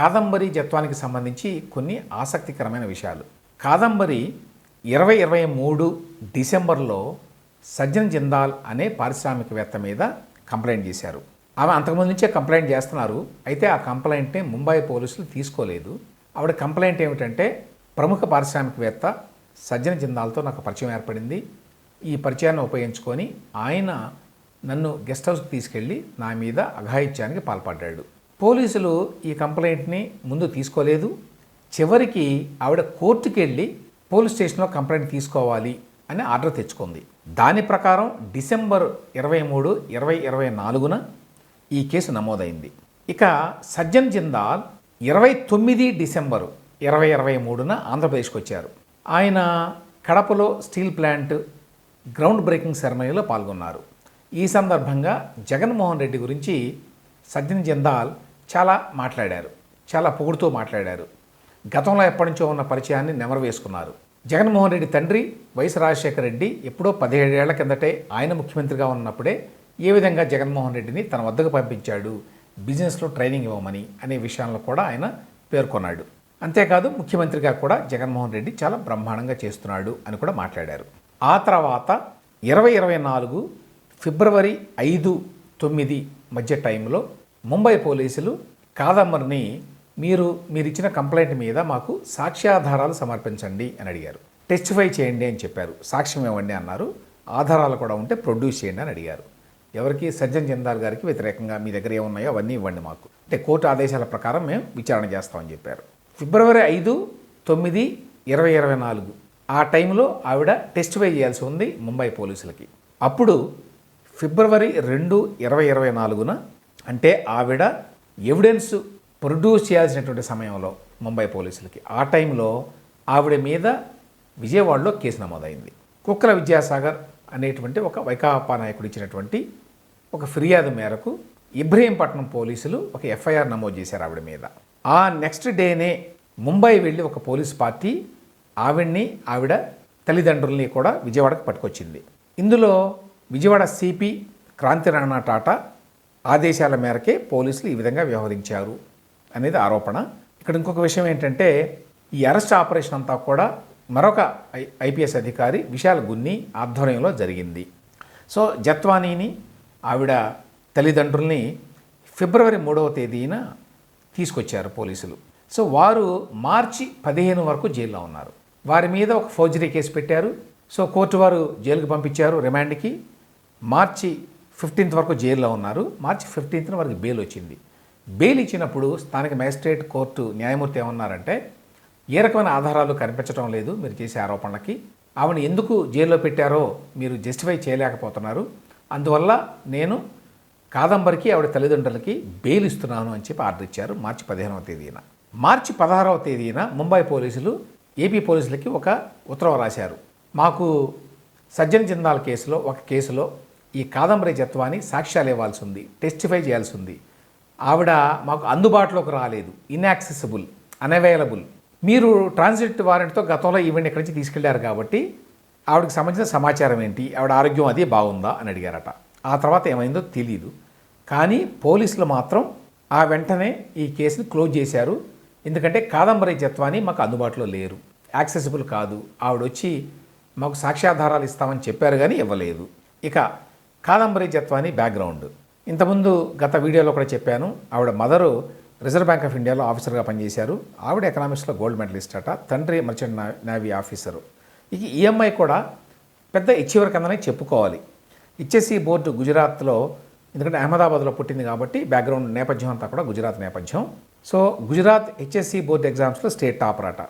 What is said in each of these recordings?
కాదంబరి జత్వానికి సంబంధించి కొన్ని ఆసక్తికరమైన విషయాలు. కాదంబరి ఇరవై ఇరవై మూడు డిసెంబర్లో సజ్జన్ జిందాల్ అనే పారిశ్రామికవేత్త మీద కంప్లైంట్ చేశారు. ఆమె అంతకుముందు నుంచే కంప్లైంట్ చేస్తున్నారు. అయితే ఆ కంప్లైంట్ని ముంబై పోలీసులు తీసుకోలేదు. ఆవిడ కంప్లైంట్ ఏమిటంటే ప్రముఖ పారిశ్రామికవేత్త సజ్జన జిందాల్తో నాకు పరిచయం ఏర్పడింది. ఈ పరిచయాన్ని ఉపయోగించుకొని ఆయన నన్ను గెస్ట్ హౌస్కి తీసుకెళ్ళి నా మీద అఘాయిత్యానికి పాల్పడ్డాడు. పోలీసులు ఈ కంప్లైంట్ని ముందు తీసుకోలేదు. చివరికి ఆవిడ కోర్టుకి వెళ్ళి పోలీస్ స్టేషన్లో కంప్లైంట్ తీసుకోవాలి అని ఆర్డర్ తెచ్చుకుంది. దాని ప్రకారం డిసెంబర్ ఇరవై మూడు ఇరవై ఇరవై నాలుగున ఈ కేసు నమోదైంది. ఇక సజ్జన్ జిందాల్ ఇరవై తొమ్మిది డిసెంబరు ఇరవై ఇరవై మూడున ఆంధ్రప్రదేశ్కి వచ్చారు. ఆయన కడపలో స్టీల్ ప్లాంట్ గ్రౌండ్ బ్రేకింగ్ సెరమనీలో పాల్గొన్నారు. ఈ సందర్భంగా జగన్మోహన్ రెడ్డి గురించి సజ్జన్ జిందాల్ చాలా మాట్లాడారు. చాలా పొగుడుతూ మాట్లాడారు. గతంలో ఎప్పటి నుంచో ఉన్న పరిచయాన్ని నెమరు వేసుకున్నారు. జగన్మోహన్ రెడ్డి తండ్రి వైఎస్ రాజశేఖర రెడ్డి ఎప్పుడో పదిహేడేళ్ళ కిందటే ఆయన ముఖ్యమంత్రిగా ఉన్నప్పుడే ఏ విధంగా జగన్మోహన్ రెడ్డిని తన వద్దకు పంపించాడు బిజినెస్లో ట్రైనింగ్ ఇవ్వమని అనే విషయాలను కూడా ఆయన పేర్కొన్నాడు. అంతేకాదు ముఖ్యమంత్రిగా కూడా జగన్మోహన్ రెడ్డి చాలా బ్రహ్మాండంగా చేస్తున్నాడు అని కూడా మాట్లాడారు. ఆ తర్వాత ఇరవై ఇరవై నాలుగు ఫిబ్రవరి ఐదు తొమ్మిది మధ్య టైంలో ముంబై పోలీసులు కాదమ్మర్ని మీరు మీరు ఇచ్చిన కంప్లైంట్ మీద మాకు సాక్ష్యాధారాలు సమర్పించండి అని అడిగారు. టెస్టిఫై చేయండి అని చెప్పారు. సాక్ష్యం ఇవ్వండి అన్నారు. ఆధారాలు కూడా ఉంటే ప్రొడ్యూస్ చేయండి అని అడిగారు. ఎవరికి? సజ్జన్ జందాల్ గారికి వ్యతిరేకంగా మీ దగ్గర ఏమున్నాయో అవన్నీ ఇవ్వండి మాకు. అంటే కోర్టు ఆదేశాల ప్రకారం మేము విచారణ చేస్తామని చెప్పారు. ఫిబ్రవరి ఐదు తొమ్మిది ఇరవై ఇరవై నాలుగు ఆ టైంలో ఆవిడ టెస్టిఫై చేయాల్సి ఉంది ముంబై పోలీసులకి. అప్పుడు ఫిబ్రవరి రెండు ఇరవై ఇరవై నాలుగున అంటే ఆవిడ ఎవిడెన్స్ ప్రొడ్యూస్ చేయాల్సినటువంటి సమయంలో ముంబై పోలీసులకి. ఆ టైంలో ఆవిడ మీద విజయవాడలో కేసు నమోదైంది. కుక్కల విద్యాసాగర్ అనేటువంటి ఒక వైకాపా నాయకుడు ఇచ్చినటువంటి ఒక ఫిర్యాదు మేరకు ఇబ్రహీంపట్నం పోలీసులు ఒక ఎఫ్ఐఆర్ నమోదు చేశారు ఆవిడ మీద. ఆ నెక్స్ట్ డేనే ముంబై వెళ్ళి ఒక పోలీస్ పార్టీ ఆవిడ్ని ఆవిడ తల్లిదండ్రుల్ని కూడా విజయవాడకు పట్టుకొచ్చింది. ఇందులో విజయవాడ సిపి క్రాంతి రాణా టాటా ఆదేశాల మేరకే పోలీసులు ఈ విధంగా వ్యవహరించారు అనేది ఆరోపణ. ఇక్కడ ఇంకొక విషయం ఏంటంటే ఈ అరెస్ట్ ఆపరేషన్ అంతా కూడా మరొక ఐ ఐపీఎస్ అధికారి విశాల్ గున్ని ఆధ్వర్యంలో జరిగింది. సో జత్వానీని ఆవిడ తల్లిదండ్రుల్ని ఫిబ్రవరి మూడవ తేదీన తీసుకొచ్చారు పోలీసులు. సో వారు మార్చి పదిహేను వరకు జైల్లో ఉన్నారు. వారి మీద ఒక ఫౌజరీ కేసు పెట్టారు. సో కోర్టు వారు జైలుకి పంపించారు రిమాండ్కి. మార్చి ఫిఫ్టీన్త్ వరకు జైల్లో ఉన్నారు. మార్చి ఫిఫ్టీన్త్న వారికి బెయిల్ వచ్చింది. బెయిల్ ఇచ్చినప్పుడు స్థానిక మ్యాజిస్ట్రేట్ కోర్టు న్యాయమూర్తి ఏమన్నారంటే ఏ రకమైన ఆధారాలు కనిపించడం లేదు మీరు చేసే ఆరోపణలకి. ఆవిడ ఎందుకు జైల్లో పెట్టారో మీరు జస్టిఫై చేయలేకపోతున్నారు. అందువల్ల నేను కాదంబరికి ఆవిడ తల్లిదండ్రులకి బెయిల్ ఇస్తున్నాను అని చెప్పి ఆర్డర్ ఇచ్చారు మార్చి పదిహేనవ తేదీన. మార్చి పదహారవ తేదీన ముంబై పోలీసులు ఏపీ పోలీసులకి ఒక ఉత్తర్వు రాశారు. మాకు సజ్జన్ జిందాల్ కేసులో ఒక కేసులో ఈ కాదంబరి జత్వాన్ని సాక్ష్యాలు ఇవ్వాల్సి ఉంది టెస్టిఫై చేయాల్సి ఉంది ఆవిడ మాకు అందుబాటులోకి రాలేదు ఇన్యాక్సెసిబుల్ అనవైలబుల్ మీరు ట్రాన్సిట్ వారెంట్తో గతంలో ఈవెంట్ ఇక్కడి నుంచి తీసుకెళ్ళారు కాబట్టి ఆవిడకి సంబంధించిన సమాచారం ఏంటి ఆవిడ ఆరోగ్యం అది బాగుందా అని అడిగారట. ఆ తర్వాత ఏమైందో తెలియదు కానీ పోలీసులు మాత్రం ఆ వెంటనే ఈ కేసుని క్లోజ్ చేశారు. ఎందుకంటే కాదంబరి జత్వాని మాకు అందుబాటులో లేరు. యాక్సెసిబుల్ కాదు. ఆవిడ వచ్చి మాకు సాక్ష్యాధారాలు ఇస్తామని చెప్పారు కానీ ఇవ్వలేదు. ఇక కాదంబరి జత్వాని బ్యాక్గ్రౌండ్. ఇంతకుముందు గత వీడియోలో కూడా చెప్పాను ఆవిడ మదరు రిజర్వ్ బ్యాంక్ ఆఫ్ ఇండియాలో ఆఫీసర్గా పనిచేశారు. ఆవిడ ఎకనామిక్స్లో గోల్డ్ మెడలిస్ట్ అట తండ్రి మర్చెంట్ నేవీ ఆఫీసరు. ఇక ఈఎంఐ కూడా పెద్ద ఇచ్చేవరకు అందనే చెప్పుకోవాలి. ఇచ్చేసి బోర్డు గుజరాత్లో ఎందుకంటే అహ్మదాబాద్లో పుట్టింది కాబట్టి బ్యాక్గ్రౌండ్ నేపథ్యం అంతా కూడా గుజరాత్ నేపథ్యం. సో గుజరాత్ హెచ్ఎస్సి బోర్డు ఎగ్జామ్స్లో స్టేట్ టాపర్ అట.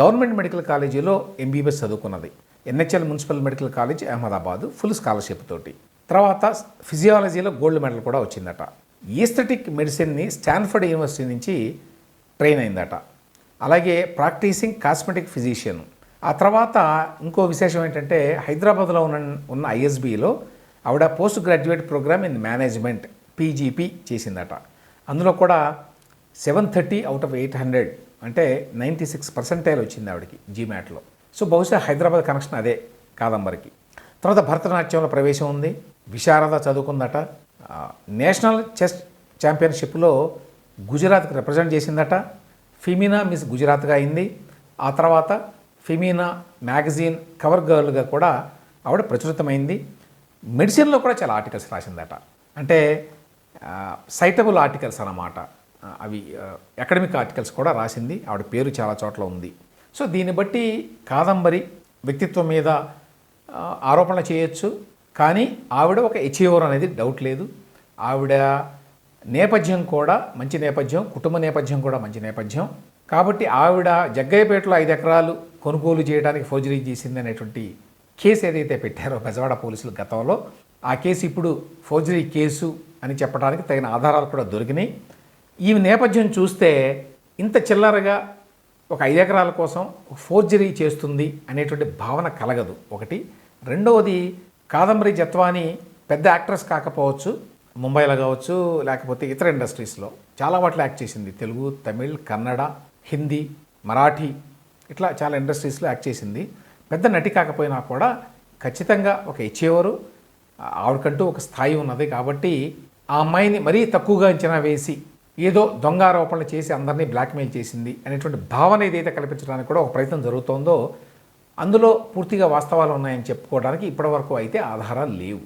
గవర్నమెంట్ మెడికల్ కాలేజీలో ఎంబీబీఎస్ చదువుకున్నది. NHL municipal medical college Ahmedabad full scholarship తోటి. తర్వాత ఫిజియాలజీలో గోల్డ్ మెడల్ కూడా వచ్చిందట. ఈస్థెటిక్ మెడిసిన్ని స్టాన్ఫర్డ్ యూనివర్సిటీ నుంచి ట్రైన్ అయిందట. అలాగే ప్రాక్టీసింగ్ కాస్మెటిక్ ఫిజిషియన్. ఆ తర్వాత ఇంకో విశేషం ఏంటంటే హైదరాబాద్లో ఉన్న ఉన్న ఐఎస్బిలో ఆవిడ post graduate program in management PGP చేసిందట. అందులో కూడా seven thirty out of eight hundred అంటే నైంటీ సిక్స్ పర్సెంటైల్ వచ్చింది ఆవిడకి జీమ్యాట్లో సో బహుశా హైదరాబాద్ కనెక్షన్ అదే కాదంబరికి. తర్వాత భరతనాట్యంలో ప్రవేశం ఉంది. విశారద చదువుకుందట. నేషనల్ చెస్ ఛాంపియన్షిప్లో గుజరాత్కి రిప్రజెంట్ చేసిందట. ఫిమినా మిస్ గుజరాత్గా అయింది. ఆ తర్వాత ఫిమినా మ్యాగజైన్ కవర్ గర్ల్గా కూడా ఆవిడ ప్రచురితమైంది. మెడిసిన్లో కూడా చాలా ఆర్టికల్స్ రాసిందట. అంటే సైటబుల్ ఆర్టికల్స్ అన్నమాట. అవి అకాడమిక్ ఆర్టికల్స్ కూడా రాసింది. ఆవిడ పేరు చాలా చోట్ల ఉంది. సో దీన్ని బట్టి కాదంబరి వ్యక్తిత్వం మీద ఆరోపణ చేయొచ్చు. కానీ ఆవిడ ఒక అచీవర్ అనేది డౌట్ లేదు. ఆవిడ నేపథ్యం కూడా మంచి నేపథ్యం కుటుంబ నేపథ్యం కూడా మంచి నేపథ్యం. కాబట్టి ఆవిడ జగ్గయ్యపేటలో ఐదు ఎకరాలు కొనుగోలు చేయడానికి ఫోర్జరీ చేసింది అనేటువంటి కేసు ఏదైతే పెట్టారో బెజవాడ పోలీసులు గతంలో ఆ కేసు ఇప్పుడు ఫోర్జరీ కేసు అని చెప్పడానికి తగిన ఆధారాలు కూడా దొరికినాయి. ఈ నేపథ్యం చూస్తే ఇంత చిల్లరగా ఒక ఐదు ఎకరాల కోసం ఫోర్జరీ చేస్తుంది అనేటువంటి భావన కలగదు. ఒకటి. రెండవది కాదంబరి జత్వాని పెద్ద యాక్ట్రెస్ కాకపోవచ్చు ముంబైలో కావచ్చు లేకపోతే ఇతర ఇండస్ట్రీస్లో చాలా వాటిలో యాక్ట్ చేసింది. తెలుగు తమిళ్ కన్నడ హిందీ మరాఠీ ఇట్లా చాలా ఇండస్ట్రీస్లో యాక్ట్ చేసింది. పెద్ద నటి కాకపోయినా కూడా ఖచ్చితంగా ఒక ఇచ్చేవారు ఆవిడకంటూ ఒక స్థాయి ఉన్నది కాబట్టి ఆ అమ్మాయిని మరీ తక్కువగా అంచనా వేసి ఏదో దొంగ ఆరోపణలు చేసి అందరినీ బ్లాక్మెయిల్ చేసింది అనేటువంటి భావన ఏదైతే కల్పించడానికి కూడా ఒక ప్రయత్నం జరుగుతోందో అందులో పూర్తిగా వాస్తవాలు ఉన్నాయని చెప్పుకోవడానికి ఇప్పటివరకు అయితే ఆధారాలు లేవు.